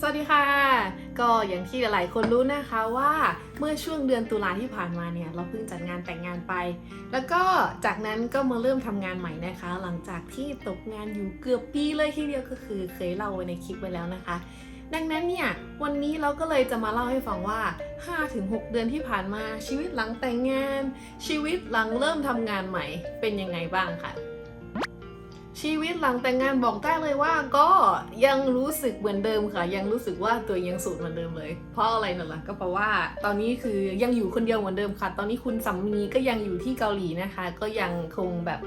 สวัสดีค่ะ ก็อย่างที่หลายๆคนรู้นะคะว่าเมื่อช่วงเดือนตุลาที่ผ่านมาเนี่ยเราเพิ่งจัดงานแต่งงานไป แล้วก็จากนั้นก็มาเริ่มทำงานใหม่นะคะ หลังจากที่ตกงานอยู่เกือบปีเลยทีเดียวก็คือเคยเล่าไว้ในคลิปไว้แล้วนะคะ ดังนั้นเนี่ยวันนี้เราก็เลยจะมาเล่าให้ฟังว่า 5-6 เดือนที่ผ่านมาชีวิตหลังแต่งงาน ชีวิตหลังเริ่มทำงานใหม่เป็นยังไงบ้างค่ะ ชีวิตหลังแต่งงานบอกได้เลยว่าก็ยังรู้สึกเหมือนเดิมค่ะ ยังรู้สึกว่าตัวยังสูตรเหมือนเดิมเลย เพราะอะไรนั่นล่ะก็เพราะว่าตอนนี้คือยังอยู่คนเดียวเหมือนเดิมค่ะ ตอนนี้คุณสามีก็ยังอยู่ที่เกาหลีนะคะ ก็ยังคงแบบ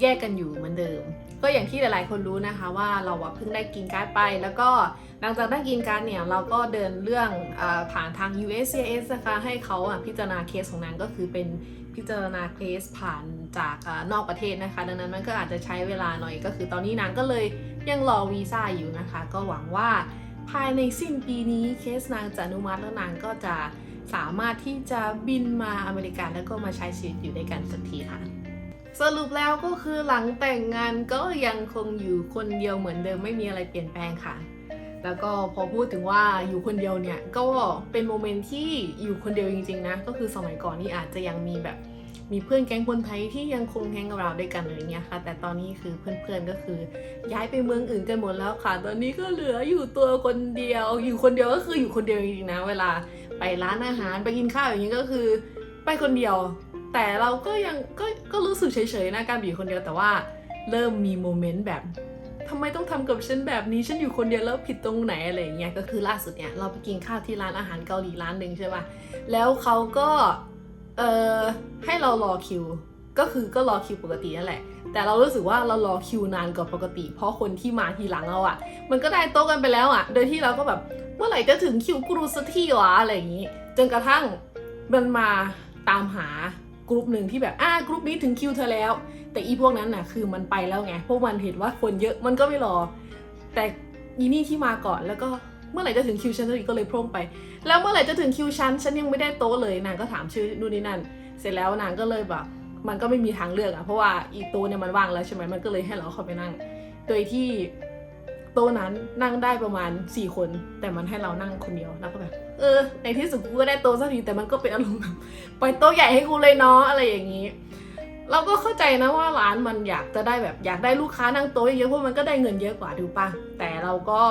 แยกกันอยู่เหมือนเดิม ก็อย่างที่หลาย ๆ คนรู้นะคะว่าเราเพิ่งได้กินการ์ดไป แล้วก็หลังจากได้กินการ์ดเนี่ยเราก็เดินเรื่องอผ่านทาง USCIS นะคะให้เขาพิจารณาเคสของนางก็คือเป็น พิจารณาเคสผ่านจากนอกประเทศนะคะ ดังนั้นมันก็อาจจะใช้เวลาหน่อยก็คือตอนนี้นางก็เลยยังรอวีซ่าอยู่นะคะ ก็หวังว่าภายในสิ้นปีนี้เคสนางจะอนุมัติแล้วนางก็จะสามารถที่จะบินมาอเมริกาแล้วก็มาใช้ชีวิตอยู่ด้วยกันสักทีค่ะ สรุปแล้วก็คือหลังแต่งงานก็ยังคงอยู่คนเดียวเหมือนเดิมไม่มีอะไรเปลี่ยนแปลงค่ะ แล้วก็พอพูดถึงว่าอยู่คนเดียวเนี่ย ก็เป็นโมเมนต์ที่อยู่คนเดียวจริงๆนะ ก็คือสมัยก่อนนี่อาจจะยังมีแบบมีเพื่อนแก๊งคนไทยที่ยังคงแฮงกับเราด้วยกันอะไรเงี้ยค่ะ แต่ตอนนี้คือเพื่อนๆก็คือ ย้ายไปเมืองอื่นกันหมดแล้วค่ะ ตอนนี้ก็เหลืออยู่ตัวคนเดียว อยู่คนเดียวก็คืออยู่คนเดียวจริงๆนะ เวลาไปร้านอาหารไปกินข้าวอย่างนี้ก็คือ ไปคนเดียว แต่เราก็ยังก็ก็รู้สึกเฉยๆนะการอยู่คนเดียวแต่ว่าเริ่มมีโมเมนต์แบบ ทำไมต้องทำกับฉันแบบนี้ฉันอยู่คนเดียวแล้วผิดตรงไหนอะไรเงี้ยก็คือล่าสุดเนี่ยเราไปกินข้าวที่ร้านอาหารเกาหลีร้านหนึ่งใช่ป่ะแล้วเขาก็เออให้เรารอคิว ก็คือก็รอคิวปกตินั่นแหละ แต่เรารู้สึกว่าเรารอคิวนานกว่าปกติ เพราะคนที่มาทีหลังเราอะ่ะ มันก็ได้โต๊ะกันไปแล้วอะ่ะ โดยที่เราก็แบบเมื่อไหร่จะถึงคิวกูรูสักทีวะอะไรอย่างงี้ จนกระทั่งมันมาตามหา กรุ๊ปหนึ่งที่แบบอ่ากรุ๊ปนี้ถึงคิวเธอแล้ว แต่อีพวกนั้นน่ะคือมันไปแล้วไงพวกมันเห็นว่าคนเยอะมันก็ไม่รอ แต่อีนี่ที่มาก่อนแล้วก็เมื่อไหร่จะถึงคิวฉันสักทีก็เลยพร่งไป แล้วเมื่อไหร่จะถึงคิวฉันฉันยังไม่ได้โต๊ะเลยนางก็ถามชื่อนู่นนี่นั่น เสร็จแล้วนางก็เลยแบบมันก็ไม่มีทางเลือกอะเพราะว่าอีโต๊ะเนี่ยมันว่างแล้วใช่ไหมมันก็เลยให้เราเข้าไปนั่ง โดยที่ โต๊ะนั้นนั่งได้ประมาณสี่คน แต่มันให้เรานั่งคนเดียวแล้วก็แบบเออในที่สุดกูก็ได้โต๊ะสักทีแต่มันก็เป็นอารมณ์แบบปล่อยโต๊ะใหญ่ให้กูเลยเนาะอะไรอย่างนี้ เราก็เข้าใจนะว่าร้านมันอยากจะได้แบบอยากได้ลูกค้านั่งโต๊ะเยอะเพราะมันก็ได้เงินเยอะกว่าดูป่ะแต่เราก็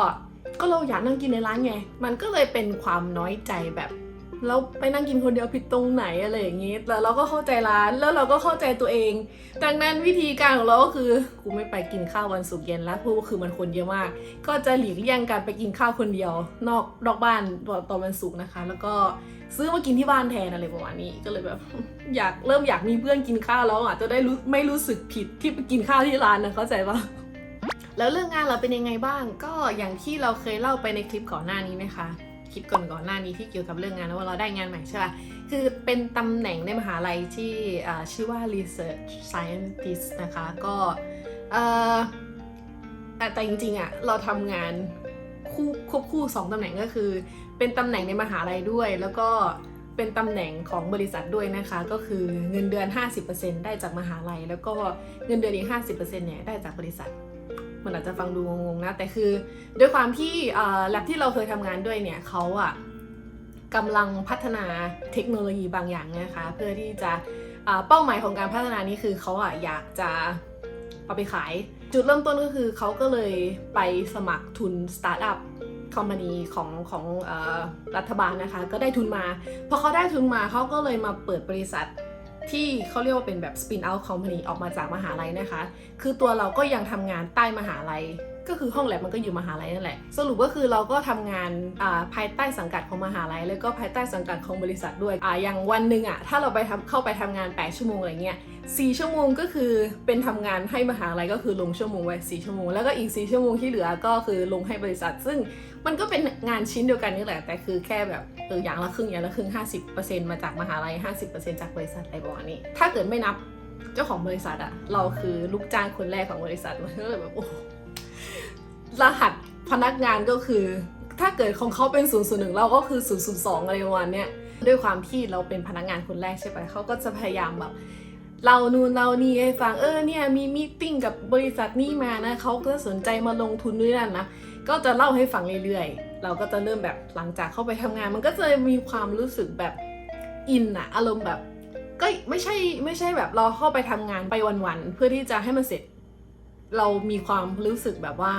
ก็เราอยากนั่งกินในร้านไง มันก็เลยเป็นความน้อยใจแบบ เราไปนั่งกินคนเดียวผิดตรงไหนอะไรอย่างนี้แต่เราก็เข้าใจร้านแล้วเราก็เข้าใจตัวเองดังนั้นวิธีการของเราก็คือกูไม่ไปกินข้าววันศุกร์เย็นแล้วเพราะว่าคือมันคนเยอะมาก ก็จะหลีกเลี่ยงการไปกินข้าวคนเดียวนอกนอกบ้านตอนวันศุกร์นะคะ แล้วก็ซื้อมากินที่บ้านแทนอะไรประมาณนี้ก็เลยแบบอยากเริ่มอยากมีเพื่อนกินข้าวแล้วอะจะได้รู้ไม่รู้สึกผิดที่ไปกินข้าวที่ร้านนะเข้าใจปะแล้วเรื่องงานเราเป็นยังไงบ้าง ก็อย่างที่เราเคยเล่าไปในคลิปก่อนหน้านี้นะคะ คลิปก่อนก่อนๆหน้านี้ที่เกี่ยวกับเรื่องงานนะว่าเราได้งานใหม่ใช่ป่ะคือเป็นตำแหน่งในมหาลัยที่ชื่อว่า research scientist นะคะก็แต่แต่จริงๆอะเราทำงานคู่ควบคู่สองตำแหน่งก็คือ เป็นตำแหน่งในมหาลัยด้วย แล้วก็เป็นตำแหน่งของบริษัทด้วยนะคะ ก็คือเงินเดือน 50%ได้จากมหาลัย แล้วก็เงินเดือนอีก 50%เนี่ยได้จากบริษัท มันอาจจะฟังดูงงๆนะ แต่คือด้วยความที่แลบที่เราเคยทำงานด้วยเนี่ยเขาอะกำลังพัฒนาเทคโนโลยีบางอย่างนะคะ เพื่อที่จะอ่าเป้าหมายของการพัฒนานี้คือเขาอะอยากจะเอาไปขาย จุดเริ่มต้นก็คือเขาก็เลยไปสมัครทุนสตาร์ทอัพคอมพานีของของอรัฐบาลนะคะ ก็ได้ทุนมาพอเขาได้ทุนมาเขาก็เลยมาเปิดบริษัท ที่เขาเรียกว่าเป็นแบบ spin out company ออกมาจากมหาลัยนะคะ คือตัวเราก็ยังทำงานใต้มหาลัย ก็คือห้องแลบมันก็อยู่มหาลัยนั่นแหละ สรุปก็คือเราก็ทำงานอ่าภายใต้สังกัดของมหาลัย แล้วก็ภายใต้สังกัดของบริษัทด้วยอ่าอย่างวันหนึ่งอะถ้าเราไปทำเข้าไปทำงาน 8 ชั่วโมงอะไรเงี้ยสี่ชั่วโมงก็คือเป็นทำงานให้มหาลัยก็คือลงชั่วโมงไว้สี่ชั่วโมงแล้วก็อีก4ชั่วโมงที่เหลือก็คือลงให้บริษัท ซึ่งมันก็เป็นงานชิ้นเดียวกันนี่แหละ แต่คือแค่แบบเอออย่างละครึ่งอย่างละครึ่ง 50%มาจากมหาลัย 50%จากบริษัทอะไรประมาณนี้ ถ้าเกิดไม่นับเจ้าของบริษัทอะเราคือลูกจ้างคนแรกของบริษัทมันก็เลยแบบโอ้ รหัสพนักงานก็คือ ถ้าเกิดของเขาเป็น 001 เราก็คือ 002 อะไรประมาณเนี้ยด้วยความที่เราเป็นพนักงานคนแรกใช่ไหมเขาก็จะพยายามแบบเรานู่นเรานี่ให้ฟังเออเนี่ยมีมีติ้งกับบริษัทนี้มานะเขาก็สนใจมาลงทุนด้วยนั่นนะก็จะเล่าให้ฟังเรื่อยๆ เราก็จะเริ่มแบบหลังจากเข้าไปทำงาน มันก็จะมีความรู้สึกแบบอินอะอารมณ์แบบ ก็ไม่ใช่ไม่ใช่แบบเราเข้าไปทำงานไปวันๆเพื่อที่จะให้มันเสร็จ เรามีความรู้สึกแบบว่า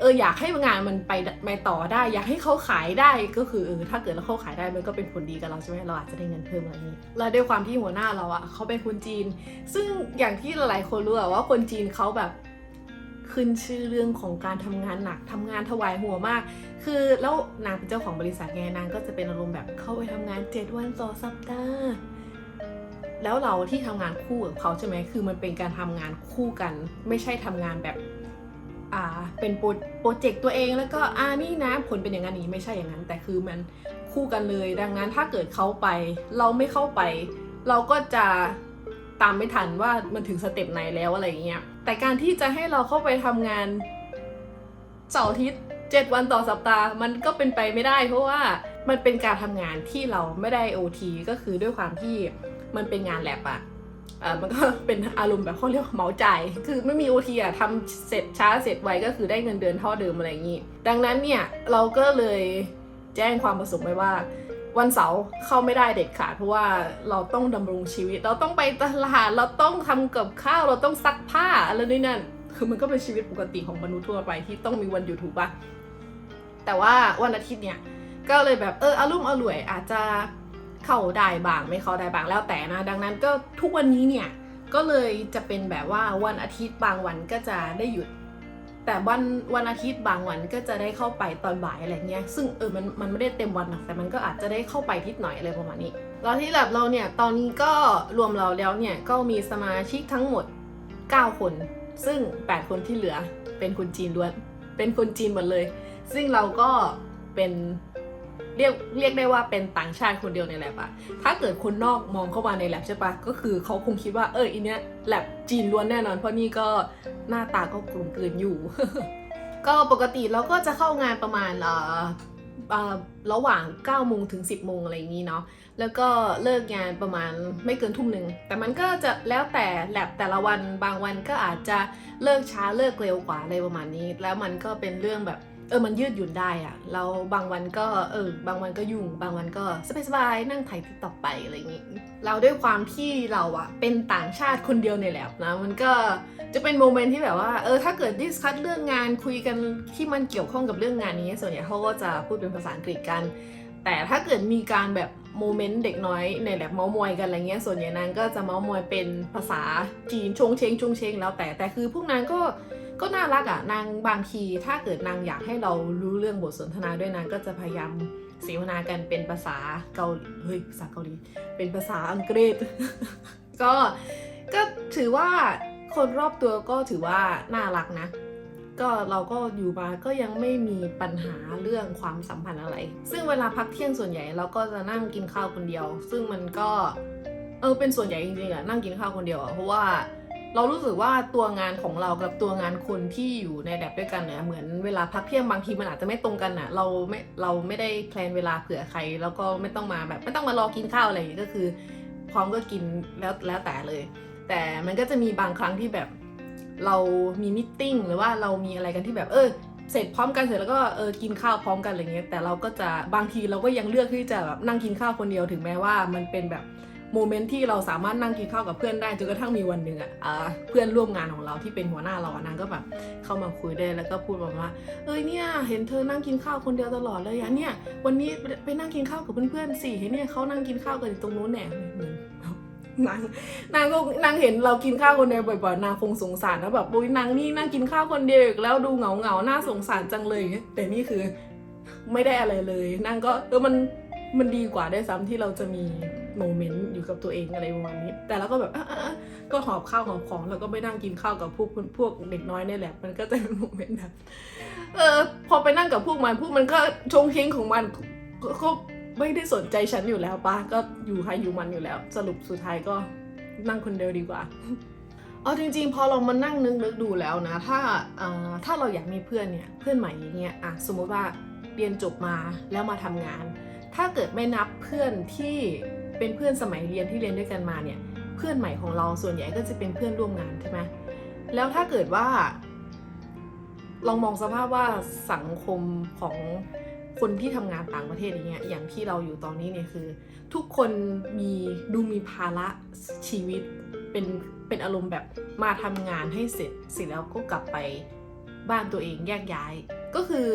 เอออยากให้งานมันไปไปต่อได้ อยากให้เขาขายได้ก็คือเออถ้าเกิดเราเขาขายได้มันก็เป็นผลดีกับเราใช่ไหมเราอาจจะได้เงินเพิ่มอะไรนี้แล้วด้วยความที่หัวหน้าเราอะเขาเป็นคนจีน ซึ่งอย่างที่หลายๆคนรู้อะว่าคนจีนเขาแบบขึ้นชื่อเรื่องของการทำงานหนักทำงานถวายหัวมาก คือแล้วนางเป็นเจ้าของบริษัทไงนางก็จะเป็นอารมณ์แบบเข้าไปทำงานเจ็ดวันต่อสัปดาห์แล้วเราที่ทำงานคู่กับเขาใช่ไหมคือมันเป็นการทำงานคู่กัน ไม่ใช่ทำงานแบบ อ่าเป็นโปรโปรเจกต์ตัวเองแล้วก็อ่านี่นะผลเป็นอย่างนั้นนี้ไม่ใช่อย่างนั้น แต่คือมันคู่กันเลย ดังนั้นถ้าเกิดเขาไปเราไม่เข้าไป เราก็จะตามไม่ทันว่ามันถึงสเต็ปไหนแล้วอะไรอย่างเงี้ยแต่การที่จะให้เราเข้าไปทำงานเสาร์อาทิตย์เจ็ดวันต่อสัปดาห์มันก็เป็นไปไม่ได้ เพราะว่ามันเป็นการทำงานที่เราไม่ได้ OT ก็คือด้วยความที่มันเป็นงานแลบอะ มันก็เป็นอารมณ์แบบเขาเรียกเหมาจ่ายคือไม่มีโอทีอะทำเสร็จช้าเสร็จไวก็คือได้เงินเดือนเท่าเดิมอะไรอย่างนี้ ดังนั้นเนี่ยเราก็เลยแจ้งความประสงค์ไปว่า วันเสาร์เข้าไม่ได้เด็ดขาดเพราะว่าเราต้องดำรงชีวิต เราต้องไปตลาดเราต้องทำกับข้าวเราต้องซักผ้าอะไรนี่นั่นคือมันก็เป็นชีวิตปกติของมนุษย์ทั่วไปที่ต้องมีวันหยุดถูกปะแต่ว่าวันอาทิตย์เนี่ยก็เลยแบบเอออารมณ์อร่วยอาจจะ เข้าได้บางไม่เข้าได้บางแล้วแต่นะ ดังนั้นก็ทุกวันนี้เนี่ยก็เลยจะเป็นแบบว่าวันอาทิตย์บางวันก็จะได้หยุด แต่วันวันอาทิตย์บางวันก็จะได้เข้าไปตอนบ่ายอะไรเงี้ยซึ่งเออมันมันไม่ได้เต็มวันหรอกแต่มันก็อาจจะได้เข้าไปทิศหน่อยอะไรประมาณนี้แล้วที่แลบเราเนี่ยตอนนี้ก็รวมเราแล้วเนี่ยก็มีสมาชิกทั้งหมด 9 คน ซึ่ง 8 คนที่เหลือเป็นคนจีนล้วนเป็นคนจีนหมดเลย ซึ่งเราก็เป็น เรียกเรียกได้ว่าเป็นต่างชาติคนเดียวในแลบอะถ้าเกิดคนนอกมองเข้ามาในแลบใช่ปะก็คือเขาคงคิดว่าเอออีเนี้ยแลบจีนล้วนแน่นอน เพราะนี่ก็หน้าตาก็กลุ่มกลืนอยู่ ก็ปกติเราก็จะเข้างานประมาณเอ่อเอ่อระหว่าง9โมงถึง 10โมงอะไรอย่างนี้เนาะแล้วก็เลิกงานประมาณไม่เกินทุ่มหนึ่ง แต่มันก็จะแล้วแต่แลบแต่ละวันบางวันก็อาจจะเลิกช้าเลิกเร็วกว่าอะไรประมาณนี้ แล้วมันก็เป็นเรื่องแบบ เออมันยืดหยุ่นได้อะแล้วบางวันก็เออบางวันก็ยุ่ง บางวันก็สบายๆนั่งไถติ๊กต็อกไปอะไรอย่างงี้เราด้วยความที่เราอะเป็นต่างชาติคนเดียวในแลบนะมันก็จะเป็นโมเมนต์ที่แบบว่าเออถ้าเกิดดิสคัทเรื่องงานคุยกันที่มันเกี่ยวข้องกับเรื่องงานนี้ส่วนใหญ่เขาก็จะพูดเป็นภาษาอังกฤษกัน แต่ถ้าเกิดมีการแบบโมเมนต์เด็กน้อยในแบบเมาส์มอยกันอะไรเงี้ยส่วนใหญ่นางก็จะเมาส์มอยเป็นภาษาจีนชงเชงชงเชงแล้วแต่แต่คือพวกนางก็ ก็น่ารักอะ่ะนางบางทีถ้าเกิดนางอยากให้เรารู้เรื่องบทสนทนาด้วยนางก็จะพยายามเสวนากันเป็นภาษาเกาหลีเฮ้ยภาษาเกาหลีเป็นภาษาอังกฤษ ก็ก็ถือว่าคนรอบตัวก็ถือว่าน่ารักนะ ก็เราก็อยู่มาก็ยังไม่มีปัญหาเรื่องความสัมพันธ์อะไร ซึ่งเวลาพักเที่ยงส่วนใหญ่เราก็จะนั่งกินข้าวคนเดียว ซึ่งมันก็เออเป็นส่วนใหญ่จริงๆอะนั่งกินข้าวคนเดียวอะเพราะว่า เรารู้สึกว่าตัวงานของเรากับตัวงานคนที่อยู่ในแลบด้วยกันเนี่ยเหมือนเวลาพักเที่ยงบางทีมันอาจจะไม่ตรงกันอะเราไม่เราไม่ได้แพลนเวลาเผื่อใคร แล้วก็ไม่ต้องมาแบบไม่ต้องมารอกินข้าวอะไรอย่างงี้ก็คือ พร้อมก็กินแล้วแล้วแต่เลย แต่มันก็จะมีบางครั้งที่แบบเรามีมิทติ้งหรือว่าเรามีอะไรกันที่แบบเออเสร็จพร้อมกันเสร็จแล้วก็เออกินข้าวพร้อมกันอะไรเงี้ยแต่เราก็จะบางทีเราก็ยังเลือกที่จะแบบนั่งกินข้าวคนเดียวถึงแม้ว่ามันเป็นแบบ โมเมนต์ที่เราสามารถนั่งกินข้าวกับเพื่อนได้จนกระทั่งมีวันหนึ่งอะอ่าเพื่อนร่วมงานของเราที่เป็นหัวหน้าเราอะนางก็แบบเข้ามาคุยได้แล้วก็พูดแบบว่า เอ้ยเนี่ยเห็นเธอนั่งกินข้าวคนเดียวตลอดเลยอะเนี่ย วันนี้ไปนั่งกินข้าวกับเพื่อนๆสิเห็นเนี่ยเขานั่งกินข้าวกันอยู่ตรงนู้นเนี่ยเหมือนางนางก็นางเห็นเรากินข้าวคนเดียวบ่อยๆนางคงสงสารนะแบบโอ้ยนางนี่นั่งกินข้าวคนเดียวอีกแล้วดูเหงาเหงาน่าสงสารจังเลยแต่นี่คือไม่ได้อะไรเลยนางก็เออมันมันดีกว่าได้ซ้ำที่เราจะมี โมเมนต์อยู่กับตัวเองอะไรประมาณนี้ แต่เราก็แบบก็หอบข้าวหอบของแล้วก็ไปนั่งกินข้าวกับพวกพวกเด็กน้อยนี่แหละมันก็จะเป็นโมเมนต์แบบเออพอไปนั่งกับพวกมันพวกมันก็ชงเชงของมันก็ไม่ได้สนใจฉันอยู่แล้วปะก็อยู่ใครอยู่มันอยู่แล้ว สรุปสุดท้ายก็นั่งคนเดียวดีกว่าเอาจริงๆ พอเรามานั่งนึกนึกดูแล้วนะ ถ้าถ้าเราอยากมีเพื่อนเนี่ยเพื่อนใหม่อย่างเงี้ยอะสมมติว่าเรียนจบมาแล้วมาทำงาน ถ้าเกิดไม่นับเพื่อนที่ เป็นเพื่อนสมัยเรียนที่เรียนด้วยกันมาเนี่ยเพื่อนใหม่ของเราส่วนใหญ่ก็จะเป็นเพื่อนร่วมงานใช่ไหมแล้วถ้าเกิดว่า ลองมองสภาพว่าสังคมของคนที่ทำงานต่างประเทศอย่างเงี้ยอย่างที่เราอยู่ตอนนี้เนี่ยคือ ทุกคนมีดูมีภาระชีวิตเป็นเป็นอารมณ์แบบมาทำงานให้เสร็จเสร็จแล้วก็กลับไปบ้านตัวเองแยกย้าย ก็คือ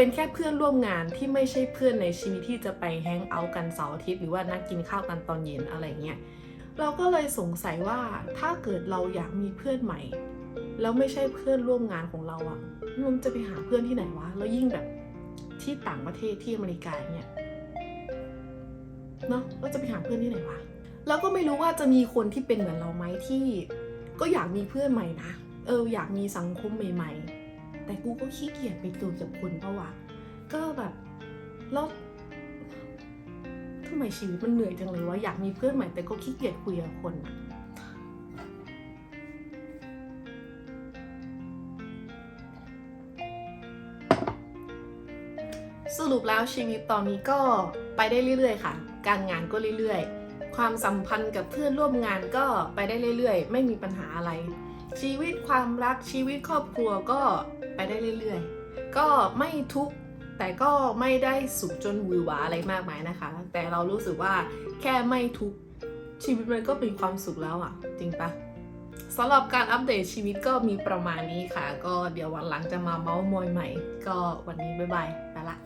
เป็นแค่เพื่อนร่วมงานที่ไม่ใช่เพื่อนในชีวิตที่จะไปแฮงเอาท์กันเสาร์อาทิตย์หรือว่านัดกินข้าวกันตอนเย็นอะไรเงี้ยเราก็เลยสงสัยว่าถ้าเกิดเราอยากมีเพื่อนใหม่ แล้วไม่ใช่เพื่อนร่วมงานของเราอะมันจะไปหาเพื่อนที่ไหนวะแล้วยิ่งแบบที่ต่างประเทศที่อเมริกาเนี่ยเนาะเราจะไปหาเพื่อนที่ไหนวะแล้วก็ไม่รู้ว่าจะมีคนที่เป็นเหมือนเราไหมที่ ก็อยากมีเพื่อนใหม่นะเอออยากมีสังคมใหม่ ๆ แต่กูก็ขี้เกียจไปตัวกับคนเพราะว่าก็แบบแล้วทำไมชีวิตมันเหนื่อยจังเลยวะอยากมีเพื่อนใหม่แต่ก็ขี้เกียจคุยกับคนอะสรุปแล้วชีวิตตอนนี้ก็ไปได้เรื่อยๆ ค่ะ การงานก็เรื่อยๆ ความสัมพันธ์กับเพื่อนร่วมงานก็ไปได้เรื่อยๆ ไม่มีปัญหาอะไร ชีวิตความรักชีวิตครอบครัวก็ ไปได้เรื่อยๆ ก็ไม่ทุกแต่ก็ไม่ได้สุขจนวือหวาอะไรมากมายนะคะ แต่เรารู้สึกว่าแค่ไม่ทุกชีวิตมันก็เป็นความสุขแล้วอะ จริงปะสำหรับการอัปเดตชีวิตก็มีประมาณนี้ค่ะ ก็เดี๋ยววันหลังจะมาเมาส์มอยใหม่ ก็วันนี้บ๊ายบายไปละ